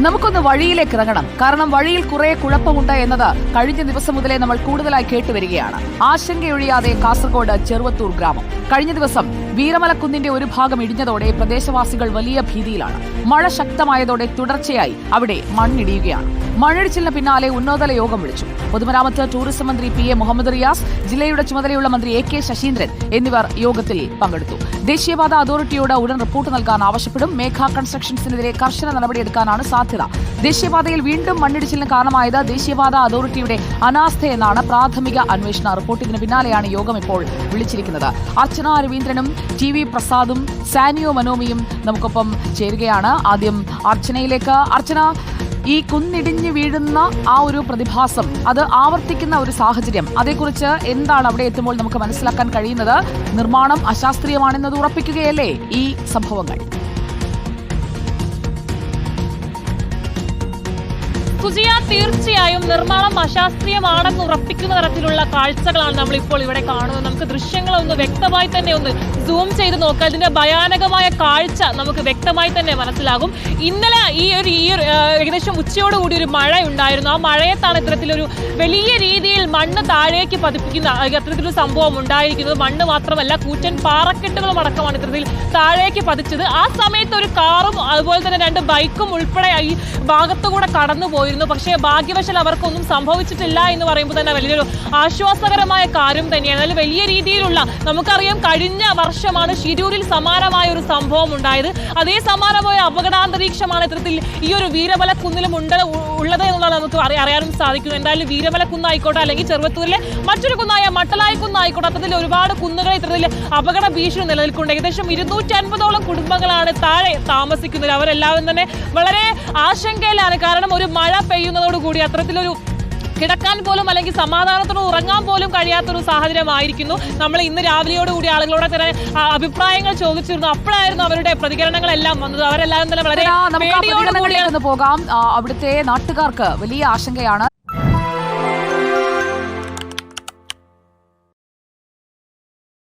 നമുക്കൊന്ന് വഴിയിലേക്ക് ഇറങ്ങണം. കാരണം വഴിയിൽ കുറെ കുഴപ്പമുണ്ട് എന്നത് കഴിഞ്ഞ ദിവസം മുതലേ നമ്മൾ കൂടുതലായി കേട്ടുവരികയാണ്. ആശങ്കയൊഴിയാതെ കാസർഗോഡ് ചെറുവത്തൂർ ഗ്രാമം. കഴിഞ്ഞ ദിവസം വീരമലക്കുന്നിന്റെ ഒരു ഭാഗം ഇടിഞ്ഞതോടെ പ്രദേശവാസികൾ വലിയ ഭീതിയിലാണ്. മഴ ശക്തമായതോടെ തുടർച്ചയായി അവിടെ മണ്ണിടിയുകയാണ്. മണ്ണിടിച്ചിലിന് പിന്നാലെ ഉന്നതതല യോഗം വിളിച്ചു. പൊതുമരാമത്ത് ടൂറിസം മന്ത്രി പി എ മുഹമ്മദ് റിയാസ് ജില്ലയുടെ ചുമതലയുള്ള മന്ത്രി എ കെ ശശീന്ദ്രൻ എന്നിവർ യോഗത്തിൽ പങ്കെടുത്തു. ദേശീയപാത അതോറിറ്റിയോട് ഉടൻ റിപ്പോർട്ട് നൽകാൻ ആവശ്യപ്പെടും. മേഘ കൺസ്ട്രക്ഷൻസിനെതിരെ കർശന നടപടിയെടുക്കാനാണ് സാധ്യത. ദേശീയപാതയിൽ വീണ്ടും മണ്ണിടിച്ചിലിന് കാരണമായത് ദേശീയപാത അതോറിറ്റിയുടെ അനാസ്ഥയെന്നാണ് പ്രാഥമിക അന്വേഷണ റിപ്പോർട്ട് ഇതിന് പിന്നാലെയാണ് യോഗം ഇപ്പോൾ വിളിച്ചിരിക്കുന്നത്. അർച്ചന രവീന്ദ്രനും ടി വി പ്രസാദും സാനിയോ മനോമിയും നമുക്കൊപ്പം ചേരുകയാണ്. ആദ്യം അർച്ചനയിലേക്ക്. അർച്ചന ഈ കുന്നിടിഞ്ഞു വീഴുന്ന ആ ഒരു പ്രതിഭാസം അത് ആവർത്തിക്കുന്ന ഒരു സാഹചര്യം. അതേക്കുറിച്ച് എന്താണ് അവിടെ എത്തുമ്പോൾ നമുക്ക് മനസ്സിലാക്കാൻ കഴിയുന്നത്? നിർമ്മാണം അശാസ്ത്രീയമാണെന്നത് ഉറപ്പിക്കുകയല്ലേ ഈ സംഭവങ്ങൾ? സുജിയ തീർച്ചയായും നിർമ്മാണം അശാസ്ത്രീയമാണെന്ന് ഉറപ്പിക്കുന്ന തരത്തിലുള്ള കാഴ്ചകളാണ് നമ്മൾ ഇപ്പോൾ ഇവിടെ കാണുന്നത്. നമുക്ക് ദൃശ്യങ്ങൾ ഒന്ന് വ്യക്തമായി തന്നെ ഒന്ന് സൂം ചെയ്ത് നോക്കാം. ഇതിന്റെ ഭയാനകമായ കാഴ്ച നമുക്ക് വ്യക്തമായി തന്നെ മനസ്സിലാകും. ഇന്നലെ ഈ ഒരു ഈ ഏകദേശം ഉച്ചയോടുകൂടി ഒരു മഴ ഉണ്ടായിരുന്നു ആ മഴയത്താണ് ഇത്തരത്തിലൊരു വലിയ രീതിയിൽ മണ്ണ് താഴേക്ക് പതിപ്പിക്കുന്ന അത്തരത്തിലൊരു സംഭവം ഉണ്ടായിരിക്കുന്നത് മണ്ണ് മാത്രമല്ല കൂറ്റൻ പാറക്കെട്ടുകളും അടക്കമാണ് ഇത്തരത്തിൽ താഴേക്ക് പതിച്ചത്. ആ സമയത്ത് ഒരു കാറും അതുപോലെ തന്നെ രണ്ട് ബൈക്കും ഉൾപ്പെടെ ഈ ഭാഗത്തുകൂടെ കടന്നു പോയിരുന്നു പക്ഷേ ഭാഗ്യവശാൽ അവർക്കൊന്നും സംഭവിച്ചിട്ടില്ല എന്ന് പറയുമ്പോൾ തന്നെ വലിയൊരു ആശ്വാസകരമായ കാര്യം തന്നെയാണ്. അതിൽ വലിയ രീതിയിലുള്ള നമുക്കറിയാം കഴിഞ്ഞ വർഷമാണ് ഷിരൂരിൽ സമാനമായ ഒരു സംഭവം ഉണ്ടായത്. അതേ സമാനമായ അപകടാന്തരീക്ഷമാണ് ഇത്തരത്തിൽ ഈ ഒരു വീരബല കുന്നിലും ഉണ്ട് ഉള്ളത് എന്നുള്ളത് നമുക്ക് അറി- അറിയാനും സാധിക്കുന്നു എന്തായാലും വീരബല കുന്നായിക്കോട്ടെ അല്ലെങ്കിൽ ചെറുവത്തൂരിലെ മറ്റൊരു കുന്നായ മട്ടലായി കുന്നായിക്കോട്ടെ അത്തരത്തിൽ ഒരുപാട് കുന്നുകൾ ഇത്തരത്തിൽ അപകട ഭീഷണി നിലനിൽക്കുന്നുണ്ട്. ഏകദേശം ഇരുന്നൂറ്റി അൻപതോളം കുടുംബങ്ങളാണ് താഴെ താമസിക്കുന്നത്. അവരെല്ലാവരും തന്നെ വളരെ ആശങ്കയിലാണ്. കാരണം ഒരു മഴ പെയ്യുന്നതോടുകൂടി അത്തരത്തിലൊരു കിടക്കാൻ പോലും അല്ലെങ്കിൽ സമാധാനത്തോട് ഉറങ്ങാൻ പോലും കഴിയാത്തൊരു സാഹചര്യമായിരിക്കുന്നു. നമ്മൾ ഇന്ന് രാവിലെയോടുകൂടി ആളുകളോട് തന്നെ അഭിപ്രായങ്ങൾ ചോദിച്ചിരുന്നു. അപ്പോഴായിരുന്നു അവരുടെ പ്രതികരണങ്ങളെല്ലാം വന്നത്. അവരെല്ലാവരും തന്നെ വളരെ പോകാം. അവിടുത്തെ നാട്ടുകാർക്ക് വലിയ ആശങ്കയാണ്.